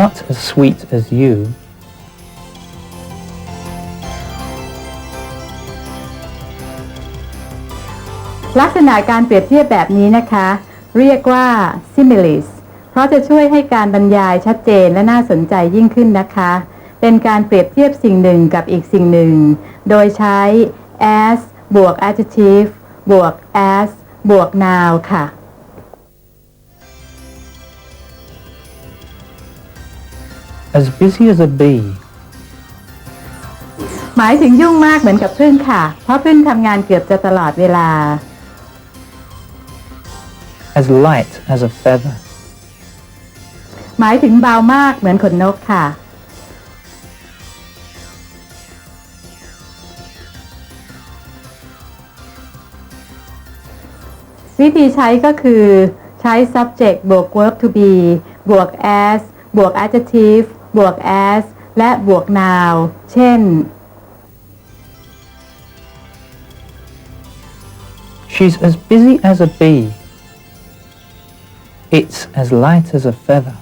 not as sweet as you. ลักษณะการเปรียบเทียบแบบนี้นะคะ เรียกว่า similes เพราะจะช่วยให้การบรรยายชัดเจนและน่าสนใจยิ่งขึ้นนะคะ เป็นการเปรียบเทียบสิ่งหนึ่งกับอีกสิ่งหนึ่ง โดยใช้ as บวก adjective บวก as บวก noun ค่ะ As busy as a bee. หมายถึงยุ่งมากเหมือนกับพึ่งค่ะ เพราะพึ่งทำงานเกือบจะตลอดเวลา As light as a feather. หมายถึงเบามากเหมือนขนนกค่ะ วิธีใช้ก็คือใช้ subject บวก verb to be บวก as บวก adjective บวก as และบวก noun เช่น She's as busy as a bee. It's as light as a feather.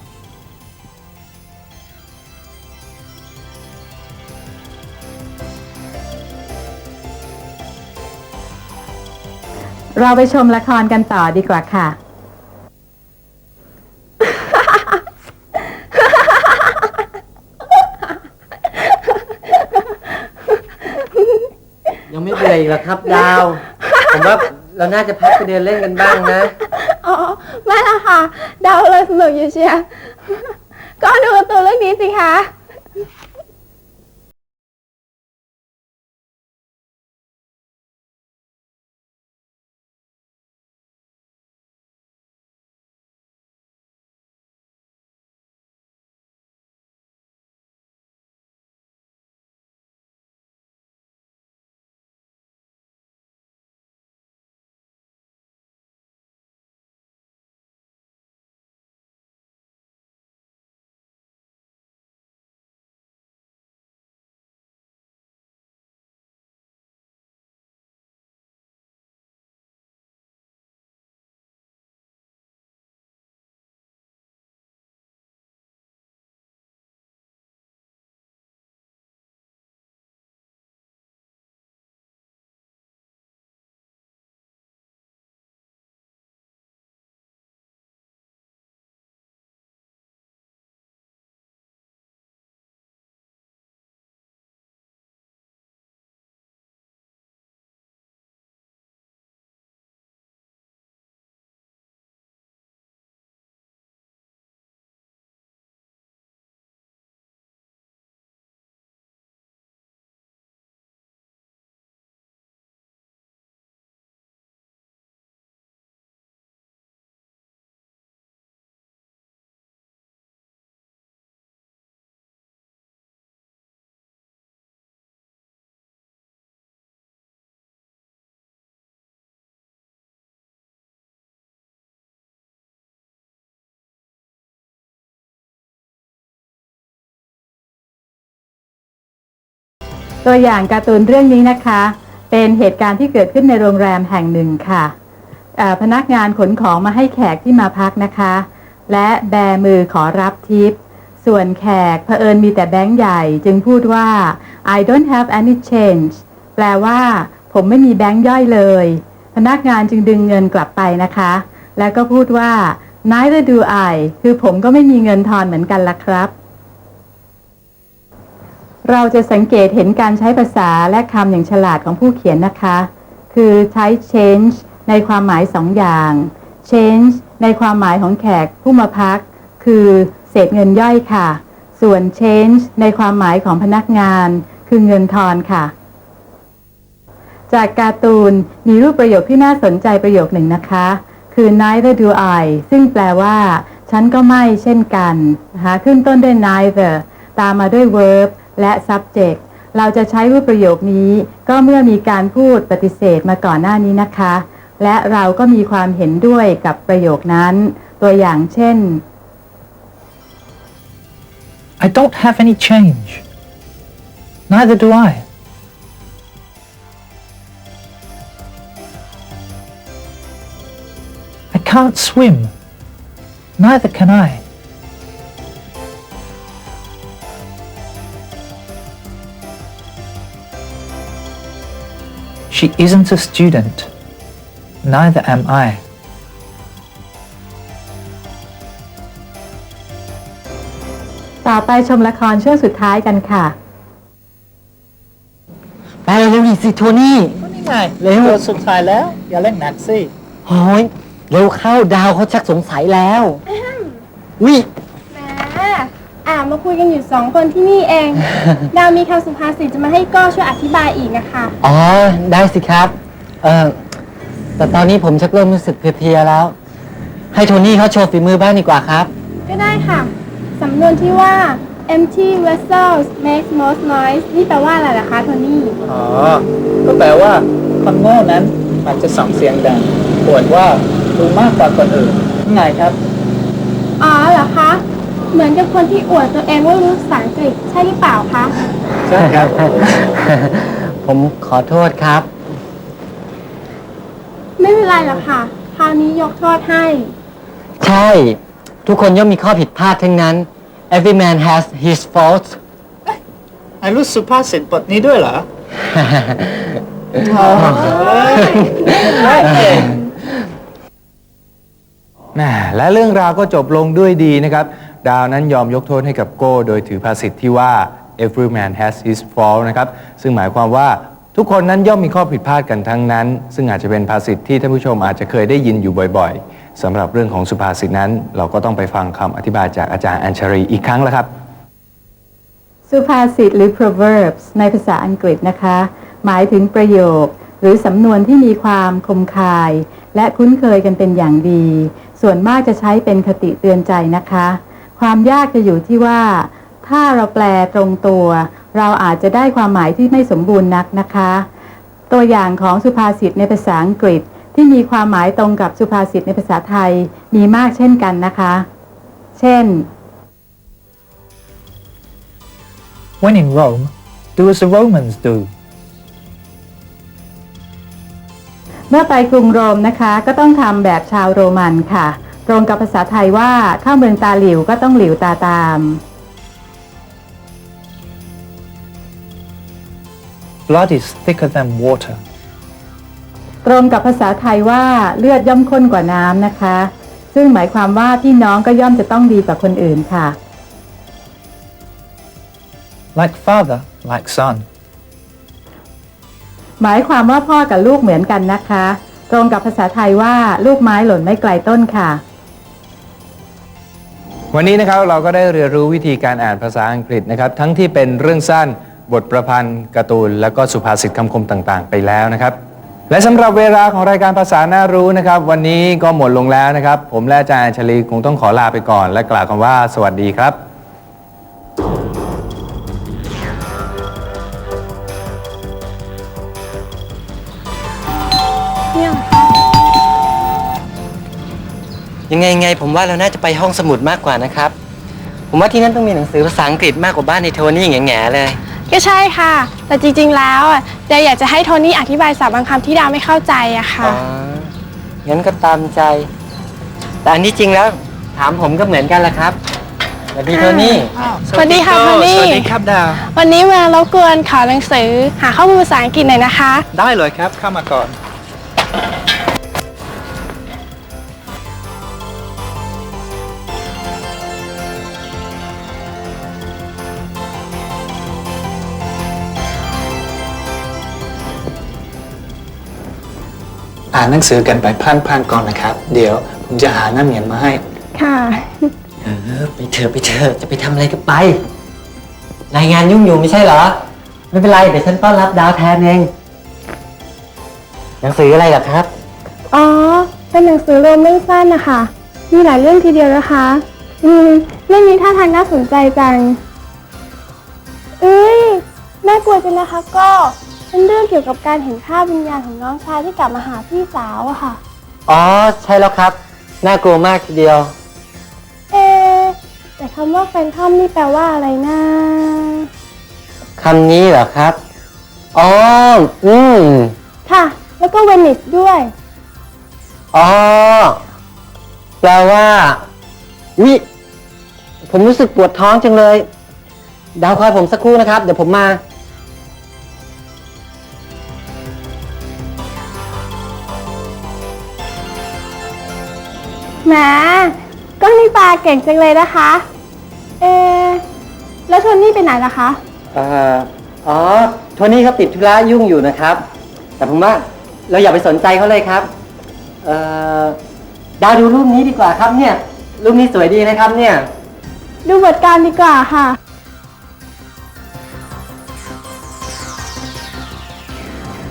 เราไปชมละครกันต่อดีกว่าค่ะ ยังไม่เบื่ อีกเหรอครับดาว ผมว่าเราน่าจะพักไปเดินเล่นกันบ้างนะ อ๋อไม่ละค่ะ ดาวเลยสนุกอยู่เชียร์ก็ดูการ์ตูนเรื่องนี้สิคะ ตัวอย่างการ์ตูนเรื่องนี้นะคะ เป็นเหตุการณ์ที่เกิดขึ้นในโรงแรมแห่งหนึ่งค่ะพนักงานขนของมาให้แขกที่มาพักนะคะ และแบมือขอรับทิป ส่วนแขกเผอิญมีแต่แบงค์ใหญ่ จึงพูดว่า I don't have any change แปลว่า ผมไม่มีแบงค์ย่อยเลย พนักงานจึงดึงเงินกลับไปนะคะ แล้วก็พูดว่า neither do I คือผมก็ไม่มีเงินทอนเหมือนกันละครับ เราจะสังเกตเห็นการใช้ภาษาและคำอย่างฉลาดของผู้เขียนนะคะ คือใช้ change ในความหมายสองอย่าง change ในความหมายของแขกผู้มาพัก คือเศษเงินย่อยค่ะ ส่วน change ในความหมายของพนักงาน คือเงินทอนค่ะ จากการ์ตูนมีรูปประโยคที่น่าสนใจประโยคหนึ่งนะคะ คือ neither do I ซึ่งแปลว่า ฉันก็ไม่เช่นกันนะคะขึ้นต้นด้วย neither ตามมาด้วย verb และ subject เราจะใช้รูปประโยคนี้ ก็เมื่อมีการพูดปฏิเสธมาก่อนหน้านี้นะคะ และเราก็มีความเห็นด้วยกับประโยคนั้น ตัวอย่างเช่น I don't have any change. Neither do I. I can't swim. Neither can I. She isn't a student. Neither am I. ต่อไปชมละครช่วงสุดท้ายกันค่ะไปเร็วๆดิสิโทนี่นี่ไงเร็วตัวสุดท้ายแล้วอย่าเล่นหนักสิโอ้ยเร็วเข้าดาวเขาชักสงสัยแล้ววิแหม อ่ามาคุยกันอยู่สองคนที่นี่เอง ดาวมีคำสุภาษิตจะมาให้โก็ช่วยอธิบายอีกนะคะ อ๋อ ได้สิครับ เออแต่ตอนนี้ผมชักเริ่มรู้สึกเพลียๆแล้ว ให้โทนี่เขาโชว์ฝีมือบ้างดีกว่าครับ ก็ได้ค่ะ สำนวนที่ว่า empty vessels make most noise นี่แปลว่าอะไรล่ะคะโทนี่ อ๋อ ก็แปลว่าคนโง่นั้นมันจะส่งเสียงดังปวดว่ารู้มากกว่าคนอื่นไงครับ อ๋อเหรอคะ เหมือนกับคนที่อวดตัวเองว่ารู้ภาษาอังกฤษใช่หรือเปล่าคะ ใช่ครับ ผมขอโทษครับ ไม่เป็นไรหรอกค่ะ คราวนี้ยกโทษให้ ใช่ ทุกคนย่อมมีข้อผิดพลาดทั้งนั้น every man has his faults ไอ้รู้สุภาษิตบทนี้ด้วยเหรอแหม่และเรื่องราวก็จบลงด้วยดีนะครับ ดาวนั้นยอมยกโทษให้กับโก้ โดยถือภาษิตที่ว่า every man has his fault นะครับ ซึ่งหมายความว่าทุกคนนั้นย่อมมีข้อผิดพลาดกันทั้งนั้น ซึ่งอาจจะเป็นภาษิตที่ท่านผู้ชมอาจจะเคยได้ยินอยู่บ่อยๆสำหรับเรื่องของสุภาษิตนั้น เราก็ต้องไปฟังคำอธิบายจากอาจารย์อัญชรีอีกครั้งแล้วครับ สุภาษิตหรือ proverbs ในภาษาอังกฤษนะคะ หมายถึงประโยค หรือสำนวนที่มีความคมคาย และคุ้นเคยกันเป็นอย่างดี ส่วนมากจะใช้เป็นคติเตือนใจนะคะ ความยากจะอยู่ที่ว่า ถ้าเราแปลตรงตัว เราอาจจะได้ความหมายที่ไม่สมบูรณ์นักนะคะ ตัวอย่างของสุภาษิตในภาษาอังกฤษที่มีความหมายตรงกับสุภาษิตในภาษาไทยมีมากเช่นกันนะคะ เช่น When in Rome, do as the Romans do. เมื่อไปกรุงโรมนะคะ ก็ต้องทำแบบชาวโรมันค่ะ ตรงกับภาษาไทยว่าเข้าเมืองตาหลิวก็ต้องหลิวตาตาม Blood is thicker than water. ตรงกับภาษาไทยว่าเลือดย่อมข้นกว่าน้ำนะคะ ซึ่งหมายความว่าพี่น้องก็ย่อมจะต้องดีกว่าคนอื่นค่ะ Like father, like son. หมายความว่าพ่อกับลูกเหมือนกันนะคะ ตรงกับภาษาไทยว่าลูกไม้หล่นไม่ไกลต้นค่ะ วันนี้นะครับเราก็ได้เรียนรู้วิธีการอ่านภาษาอังกฤษนะครับ ทั้งที่เป็นเรื่องสั้นบทประพันธ์การ์ตูน แล้วก็สุภาษิตคำคมต่างๆ ไปแล้วนะครับ และสำหรับเวลาของรายการภาษาน่ารู้นะครับ วันนี้ก็หมดลงแล้วนะครับ ผมและอาจารย์ชลีคงต้องขอลาไปก่อน และกล่าวคำว่า สวัสดีครับ ยังไงไงผมว่าเราน่าจะไปห้องสมุดมากกว่านะครับ ผมว่าที่นั่นต้องมีหนังสือภาษาอังกฤษมากกว่าบ้านในโทนี่แง่ๆเลย ก็ใช่ค่ะ แต่จริงๆแล้วอะดาวอยากจะให้โทนี่อธิบายศัพท์บางคำที่ดาวไม่เข้าใจอะค่ะ อ๋อ งั้นก็ตามใจ แต่อันที่จริงแล้ว ถามผมก็เหมือนกันแหละครับสวัสดีโทนี่สวัสดีค่ะโทนี่ สวัสดีครับดาว วันนี้มารบกวนขอหนังสือหาข้อมูลภาษาอังกฤษหน่อยนะคะ ได้เลยครับ เข้ามาก่อน อ่านหนังสือกันไปพันๆก่อนนะครับ เดี๋ยวผมจะหาน้ำเหมียนมาให้ ค่ะ เออไปเถอะไปเถอะจะไปทำอะไรก็ไป รายงานยุ่งอยู่ไม่ใช่เหรอ ไม่เป็นไร เดี๋ยวฉันต้อนรับดาวแทนเอง หนังสืออะไรเหรอครับ อ๋อ เป็นหนังสือรวมเรื่องสั้นนะคะ มีหลายเรื่องทีเดียวนะคะ อืมเรื่องนี้ท่าทางน่าสนใจจัง เอ้ย น่ากลัวจังนะคะ ก็ เป็นเรื่องเกี่ยวกับการเห็นภาพวิญญาณของน้องชายที่กลับมาหาพี่สาวอะค่ะ อ๋อ ใช่แล้วครับ น่ากลัวมากทีเดียว เอะแต่คำว่าแฟนทอมนี่แปลว่าอะไรนะคำนี้เหรอครับ อ๋อ อืม ค่ะ แล้วก็เวนิสด้วย อ๋อ แปลว่าวิผมรู้สึกปวดท้องจังเลย ดาวคอยผมสักครู่นะครับ เดี๋ยวผมมา แหมก็นี่ปลาเก่งจังเลยนะคะ เอะแล้วโทนี่ไปไหนล่ะคะ เอ่ออ๋อโทนี่เขาติดธุระยุ่งอยู่นะครับ แต่ผมว่าเราอย่าไปสนใจเขาเลยครับ เอ่อดาวดูรูปนี้ดีกว่าครับเนี่ย รูปนี้สวยดีนะครับเนี่ย ดูบทการดีกว่าค่ะ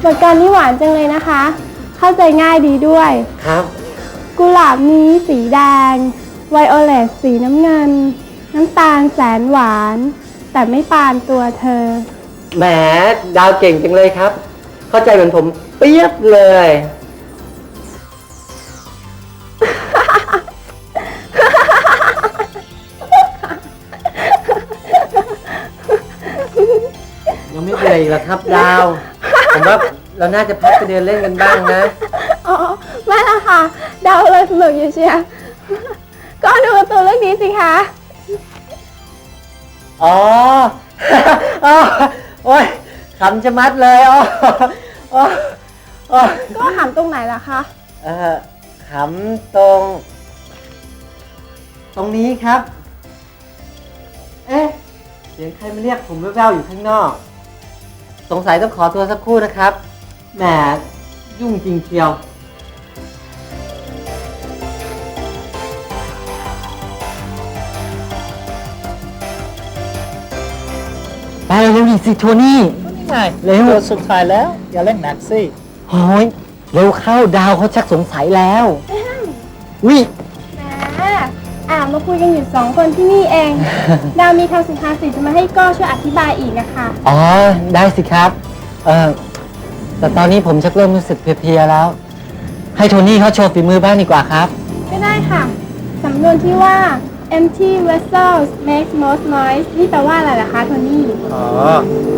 บทการนี้หวานจังเลยนะคะ เข้าใจง่ายดีด้วย ครับ กุหลาบนี้สีแดง ไวโอเลตสีน้ำเงิน น้ำตาลแสนหวาน แต่ไม่ปานตัวเธอ แหมดาวเก่งจังเลยครับ เข้าใจเหมือนผมเปียบเลย ยังไม่เบื่ออีกเหรอครับดาว ผมว่าเราน่าจะพักไปเดินเล่นกันบ้างนะ อ๋อ ไม่ละค่ะ ดาวเลยสนุกอยู่เชียร์ก็ดูการ์ตูนเรื่องนี้สิคะ อ๋อ อ๋อ โอ้ยขำจะมัดเลยอ๋ออ๋ออ๋อก็ถามตรงไหนล่ะคะ เอ่อขำตรง ตรงนี้ครับ เอ๊ะเสียงใครมาเรียกผมแว่วๆอยู่ข้างนอก สงสัยต้องขอตัวสักครู่นะครับ แหม ยุ่งจริงเชียว ไปเร็วๆดิสิโทนี่ นี่ไงเร็ว ตัวสุดท้ายแล้ว อย่าเล่นหนักสิ โอ้ยเร็วเข้าดาวเขาชักสงสัยแล้ววิแหมอ่ามาคุยกันอยู่สองคนที่นี่เอง ดาวมีคำสุภาษิตจะมาให้ก้อช่วยอธิบายอีกนะคะ อ๋อ ได้สิครับ เออแต่ตอนนี้ผมชักเริ่มรู้สึกเพลียๆแล้ว ให้โทนี่เขาโชว์ฝีมือบ้างดีกว่าครับ ก็ได้ค่ะ สำนวนที่ว่า empty vessels make most noise นี่แปลว่าอะไรล่ะคะโทนี่ อ๋อ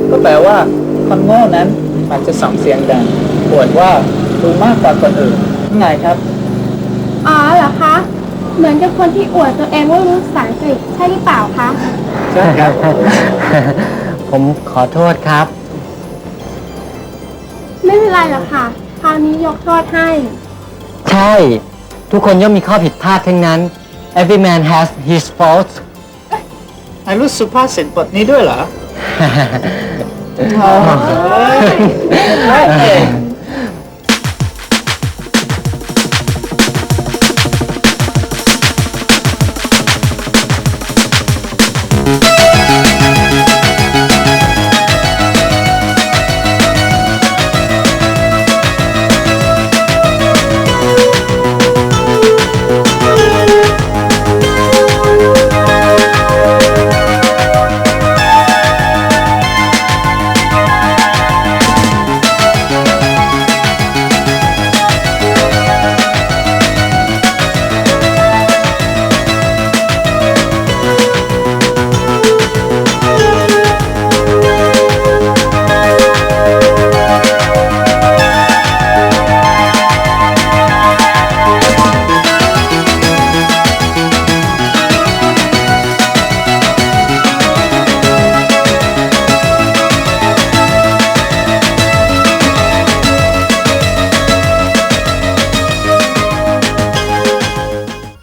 ก็แปลว่าคนโง่นั้นมันจะส่งเสียงดังปวดว่ารู้มากกว่าคนอื่นนี่ไงครับ อ๋อเหรอคะ เหมือนกับคนที่อวดตัวเองว่ารู้ภาษาอังกฤษใช่หรือเปล่าคะ ใช่ครับ ผมขอโทษครับ ไม่เป็นไรหรอกค่ะ คราวนี้ยกโทษให้ ใช่ ทุกคนย่อมมีข้อผิดพลาดทั้งนั้น every man has his faults นายรู้สุภาษิต